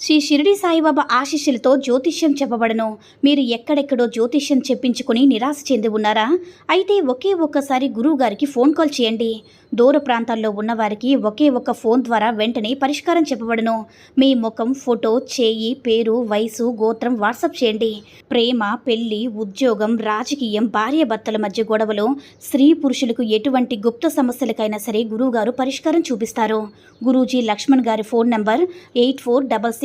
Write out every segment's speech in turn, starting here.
శ్రీ షిరిడి సాయిబాబా ఆశీస్సులతో జ్యోతిష్యం చెప్పబడను. మీరు ఎక్కడెక్కడో జ్యోతిష్యం చెప్పించుకుని నిరాశ చెంది ఉన్నారా? అయితే ఒకే ఒక్కసారి గురువు గారికి ఫోన్ కాల్ చేయండి. దూర ప్రాంతాల్లో ఉన్నవారికి ఒకే ఒక్క ఫోన్ ద్వారా వెంటనే పరిష్కారం చెప్పబడను. మీ ముఖం ఫోటో చేయి పేరు వయసు గోత్రం వాట్సాప్ చేయండి. ప్రేమ పెళ్ళి ఉద్యోగం రాజకీయం భార్యాభర్తల మధ్య గొడవలు స్త్రీ పురుషులకు ఎటువంటి గుప్త సమస్యలకైనా సరే గురువుగారు పరిష్కారం చూపిస్తారు. గురూజీ లక్ష్మణ్ గారి phone number eight four double six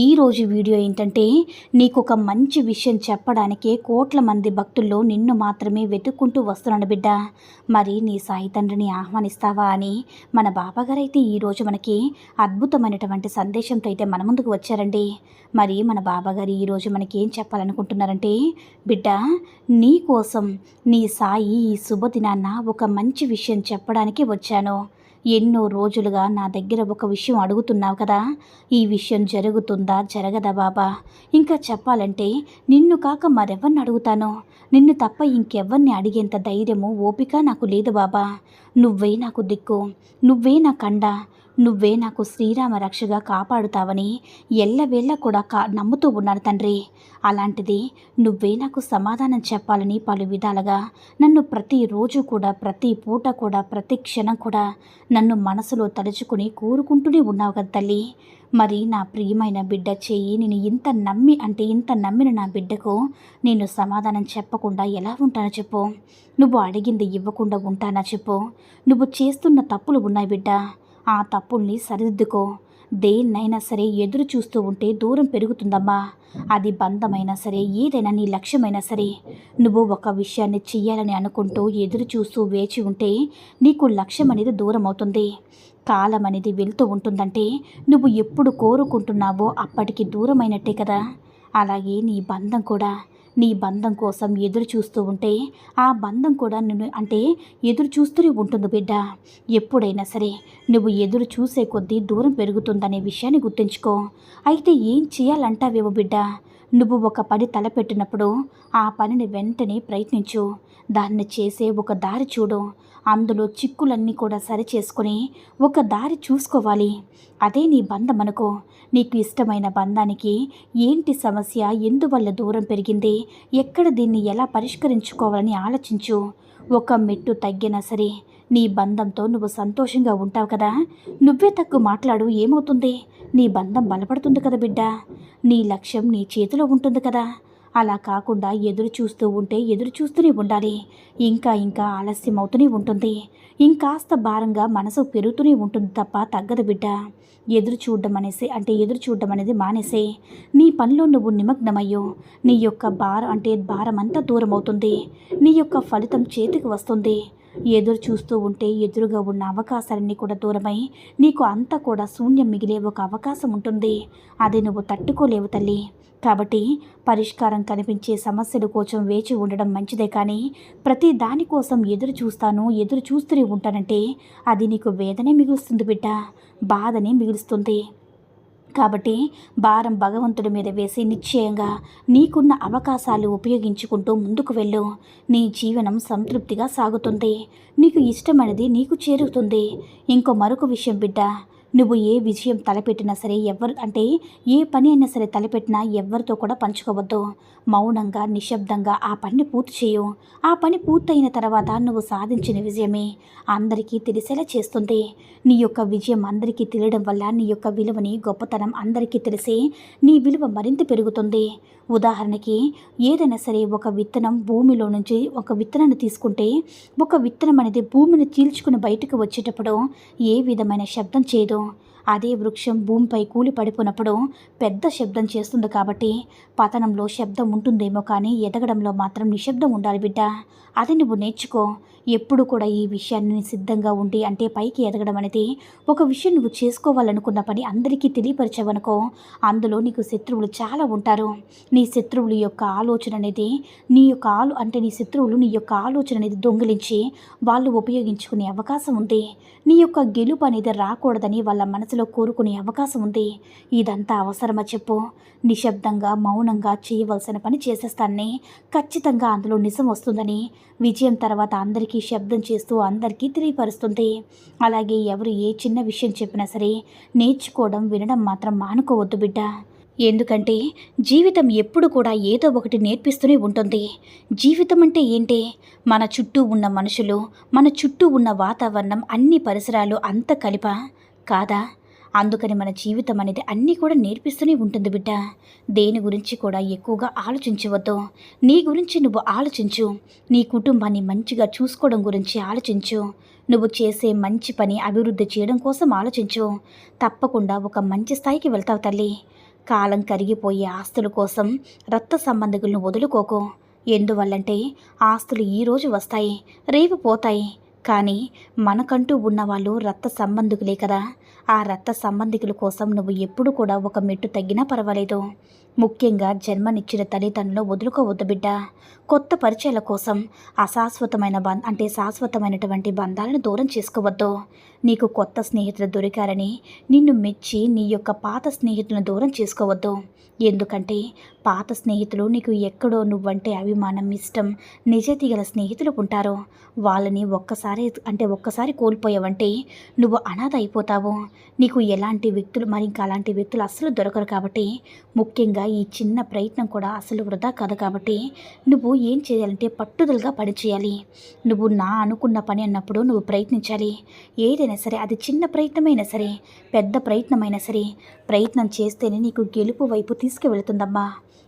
ఈరోజు వీడియో ఏంటంటే నీకు ఒక మంచి విషయం చెప్పడానికే కోట్ల మంది భక్తుల్లో నిన్ను మాత్రమే వెతుక్కుంటూ వస్తున్నాను బిడ్డ. మరి నీ సాయి తండ్రిని ఆహ్వానిస్తావా అని మన బాబాగారు అయితే ఈరోజు మనకి అద్భుతమైనటువంటి సందేశంతో అయితే మన ముందుకు వచ్చారండి. మరి మన బాబాగారు ఈరోజు మనకి ఏం చెప్పాలనుకుంటున్నారంటే బిడ్డ నీ కోసం నీ సాయి ఈ శుభదినాన్న ఒక మంచి విషయం చెప్పడానికి వచ్చాను. ఎన్నో రోజులుగా నా దగ్గర ఒక విషయం అడుగుతున్నావు కదా. ఈ విషయం జరుగుతుందా? జరగదా బాబా? ఇంకా చెప్పాలంటే నిన్ను కాక మరెవరిని అడుగుతాను? నిన్ను తప్ప ఇంకెవ్వరిని అడిగేంత ధైర్యము ఓపిక నాకు లేదు బాబా. నువ్వే నాకు దిక్కు. నువ్వే నా కండ. నువ్వే నాకు శ్రీరామ రక్షగా కాపాడుతావని ఎల్లవేళ్ళ కూడా కా నమ్ముతూ ఉన్నాను తండ్రి. అలాంటిది నువ్వే నాకు సమాధానం చెప్పాలని పలు విధాలుగా నన్ను ప్రతిరోజు కూడా ప్రతి పూట కూడా ప్రతి క్షణం కూడా నన్ను మనసులో తలుచుకుని కోరుకుంటూనే ఉన్నావు కదా తల్లి. మరి నా ప్రియమైన బిడ్డ చెయ్యి నేను ఇంత నమ్మి అంటే ఇంత నమ్మిన నా బిడ్డకు నేను సమాధానం చెప్పకుండా ఎలా ఉంటానో చెప్పు. నువ్వు అడిగింది ఇవ్వకుండా ఉంటానా చెప్పు. నువ్వు చేస్తున్న తప్పులు ఉన్నాయి బిడ్డ. ఆ తప్పుల్ని సరిదిద్దుకో. దేన్నైనా సరే ఎదురు చూస్తూ ఉంటే దూరం పెరుగుతుందమ్మా. అది బంధమైనా సరే ఏదైనా నీ లక్ష్యమైనా సరే. నువ్వు ఒక విషయాన్ని చెయ్యాలని అనుకుంటూ ఎదురు చూస్తూ వేచి ఉంటే నీకు లక్ష్యం అనేది దూరం అవుతుంది. కాలం అనేది వెళ్తూ ఉంటుందంటే నువ్వు ఎప్పుడు కోరుకుంటున్నావో అప్పటికి దూరమైనట్టే కదా. అలాగే నీ బంధం కూడా. నీ బంధం కోసం ఎదురు చూస్తూ ఉంటే ఆ బంధం కూడా నిన్ను అంటే ఎదురు చూస్తూనే ఉంటుంది బిడ్డ. ఎప్పుడైనా సరే నువ్వు ఎదురు చూసే కొద్దీ దూరం పెరుగుతుందనే విషయాన్ని గుర్తుంచుకో. అయితే ఏం చేయాలంటావేమో బిడ్డ? నువ్వు ఒక పని తలపెట్టినప్పుడు ఆ పనిని వెంటనే ప్రయత్నించు. దాన్ని చేసే ఒక దారి చూడు. అందులో చిక్కులన్నీ కూడా సరి చేసుకొని ఒక దారి చూసుకోవాలి. అదే నీ బంధం అనుకో. నీకు ఇష్టమైన బంధానికి ఏంటి సమస్య? ఎందువల్ల దూరం పెరిగింది? ఎక్కడ దీన్ని ఎలా పరిష్కరించుకోవాలని ఆలోచించు. ఒక మెట్టు తగ్గినా సరే నీ బంధంతో నువ్వు సంతోషంగా ఉంటావు కదా. నువ్వే తక్కువ మాట్లాడు ఏమవుతుంది? నీ బంధం బలపడుతుంది కదా బిడ్డ. నీ లక్ష్యం నీ చేతిలో ఉంటుంది కదా. అలా కాకుండా ఎదురు చూస్తూ ఉంటే ఎదురు చూస్తూనే ఉండాలి. ఇంకా ఇంకా ఆలస్యం అవుతూనే ఉంటుంది. ఇంకాస్త భారంగా మనసు పెరుగుతూనే ఉంటుంది తప్ప తగ్గదు బిడ్డ. ఎదురు చూడడం అనేసి అంటే ఎదురు చూడడం అనేది మానేసే. నీ పనిలో నువ్వు నిమగ్నమయ్యో. నీ యొక్క భారం అంటే భారం అంతా దూరం అవుతుంది నీ యొక్క ఫలితం చేతికి వస్తుంది. ఎదురు చూస్తూ ఉంటే ఎదురుగా ఉన్న అవకాశాలన్నీ కూడా దూరమై నీకు అంతా కూడా శూన్యం మిగిలే ఒక అవకాశం ఉంటుంది. అది నువ్వు తట్టుకోలేవు తల్లి. కాబట్టి పరిష్కారం కనిపించే సమస్యల కోసం వేచి ఉండడం మంచిదే కానీ ప్రతి దానికోసం ఎదురు చూస్తాను ఎదురు చూస్తూనే ఉంటానంటే అది నీకు వేదనే మిగులుస్తుంది బిడ్డ. బాధనే మిగులుస్తుంది. కాబట్టి భారం భగవంతుడి మీద వేసి నిశ్చయంగా నీకున్న అవకాశాలు ఉపయోగించుకుంటూ ముందుకు వెళ్ళు. నీ జీవనం సంతృప్తిగా సాగుతుంది. నీకు ఇష్టమైనది నీకు చేరుతుంది. ఇంకో మరొక విషయం బిడ్డ నువ్వు ఏ విజయం తలపెట్టినా సరే ఎవరు అంటే ఏ పని అయినా సరే తలపెట్టినా ఎవరితో కూడా పంచుకోవద్దు. మౌనంగా నిశ్శబ్దంగా ఆ పనిని పూర్తి చేయు. ఆ పని పూర్తయిన తర్వాత నువ్వు సాధించిన విజయమే. అందరికీ తెలిసేలా చేస్తుంది. నీ యొక్క విజయం అందరికీ తెలియడం వల్ల నీ యొక్క విలువని గొప్పతనం అందరికీ తెలిసి నీ విలువ మరింత పెరుగుతుంది. ఉదాహరణకి ఏదైనా సరే ఒక విత్తనం భూమిలో నుంచి ఒక విత్తనాన్ని తీసుకుంటే ఒక విత్తనం అనేది భూమిని చీల్చుకుని బయటకు వచ్చేటప్పుడు ఏ విధమైన శబ్దం చేయదు. అదే వృక్షం భూమిపై కూలి పడిపోయినప్పుడు పెద్ద శబ్దం చేస్తుంది కాబట్టి పతనంలో శబ్దం ఉంటుందేమో కానీ ఎదగడంలో మాత్రం నిశ్శబ్దం ఉండాలి బిడ్డ. అది నువ్వు నేర్చుకో. ఎప్పుడు కూడా ఈ విషయాన్ని సిద్ధంగా ఉండి అంటే పైకి ఎదగడం అనేది ఒక విషయం నువ్వు చేసుకోవాలనుకున్న పని అందరికీ తెలియపరిచావనుకో అందులో నీకు శత్రువులు చాలా ఉంటారు. నీ శత్రువుల యొక్క ఆలోచన అనేది నీ యొక్క ఆలో అంటే నీ శత్రువులు నీ యొక్క ఆలోచన అనేది దొంగిలించి వాళ్ళు ఉపయోగించుకునే అవకాశం ఉంది. నీ యొక్క గెలుపు అనేది రాకూడదని వాళ్ళ మనసు మనసులో కోరుకునే అవకాశం ఉంది. ఇదంతా అవసరమా చెప్పు. నిశ్శబ్దంగా మౌనంగా చేయవలసిన పని చేసేస్తానని. ఖచ్చితంగా అందులో నిజం వస్తుందని. విజయం తర్వాత అందరికీ శబ్దం చేస్తూ అందరికీ తెలియపరుస్తుంది. అలాగే ఎవరు ఏ చిన్న విషయం చెప్పినా సరే నేర్చుకోవడం వినడం మాత్రం మానుకోవద్దు బిడ్డ. ఎందుకంటే జీవితం ఎప్పుడు కూడా ఏదో ఒకటి నేర్పిస్తూనే ఉంటుంది. జీవితం అంటే ఏంటి? మన చుట్టూ ఉన్న మనుషులు మన చుట్టూ ఉన్న వాతావరణం అన్ని పరిసరాలు అంత కలిప? కాదా? అందుకని మన జీవితం అనేది అన్నీ కూడా నేర్పిస్తూనే ఉంటుంది బిడ్డ. దేని గురించి కూడా ఎక్కువగా ఆలోచించవద్దు. నీ గురించి నువ్వు ఆలోచించు. నీ కుటుంబాన్ని మంచిగా చూసుకోవడం గురించి ఆలోచించు. నువ్వు చేసే మంచి పని అభివృద్ధి చేయడం కోసం ఆలోచించు. తప్పకుండా ఒక మంచి స్థాయికి వెళ్తావు తల్లి. కాలం కరిగిపోయే ఆస్తుల కోసం రక్త సంబంధికులను వదులుకోకు. ఎందువల్లంటే ఆస్తులు ఈరోజు వస్తాయి రేపు పోతాయి. కానీ మనకంటూ ఉన్నవాళ్ళు రక్త సంబంధికులే కదా. ఆ రక్త సంబంధికుల కోసం నువ్వు ఎప్పుడు కూడా ఒక మెట్టు తగ్గినా పర్వాలేదు. ముఖ్యంగా జన్మనిచ్చిన తల్లిదండ్రులు వదులుకోవద్దు బిడ్డ. కొత్త పరిచయాల కోసం అశాశ్వతమైన బంధ అంటే శాశ్వతమైనటువంటి బంధాలను దూరం చేసుకోవద్దు. నీకు కొత్త స్నేహితులు దొరికారని నిన్ను మెచ్చి నీ యొక్క పాత స్నేహితులను దూరం చేసుకోవద్దు. ఎందుకంటే పాత స్నేహితులు నీకు ఎక్కడో నువ్వంటే అభిమానం ఇష్టం నిజాయితీ గల స్నేహితులు ఉంటారు. వాళ్ళని ఒక్కసారి అంటే ఒక్కసారి కోల్పోయావంటే నువ్వు అనాథ అయిపోతావు. నీకు ఎలాంటి వ్యక్తులు మరి ఇంకా అలాంటి వ్యక్తులు అస్సలు దొరకరు కాబట్టి ముఖ్యంగా ఈ చిన్న ప్రయత్నం కూడా అసలు వృధా కాదు కాబట్టి నువ్వు ఏం చేయాలంటే పట్టుదలగా పని చేయాలి. నువ్వు నా అనుకున్న పని అన్నప్పుడు నువ్వు ప్రయత్నించాలి. ఏదైనా సరే అది చిన్న ప్రయత్నమైనా సరే పెద్ద ప్రయత్నమైనా సరే ప్రయత్నం చేస్తేనే నీకు గెలుపు వైపు తీసుకువెళుతుందమ్మా.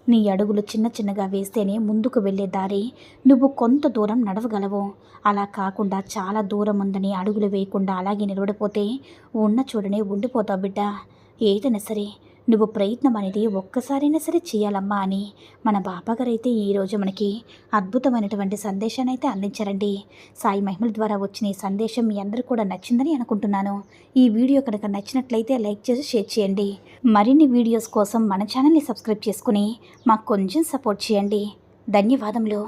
నీ అడుగులు చిన్న చిన్నగా వేస్తేనే ముందుకు వెళ్ళే దారి నువ్వు కొంత దూరం నడవగలవు. అలా కాకుండా చాలా దూరం ఉందని అడుగులు వేయకుండా అలాగే నిలబడిపోతే ఉన్న చూడనే ఉండిపోతావు బిడ్డ. ఏదైనా సరే నువ్వు ప్రయత్నం అనేది ఒక్కసారైనా సరే చేయాలమ్మా అని మన బాబాగారు అయితే ఈరోజు మనకి అద్భుతమైనటువంటి సందేశాన్ని అయితే అందించారండి. సాయి మహిమల ద్వారా వచ్చిన ఈ సందేశం మీ అందరూ కూడా నచ్చిందని అనుకుంటున్నాను. ఈ వీడియో కనుక నచ్చినట్లయితే లైక్ చేసి షేర్ చేయండి. మరిన్ని వీడియోస్ కోసం మన ఛానల్ని సబ్స్క్రైబ్ చేసుకుని మాకు కొంచెం సపోర్ట్ చేయండి. ధన్యవాదములు.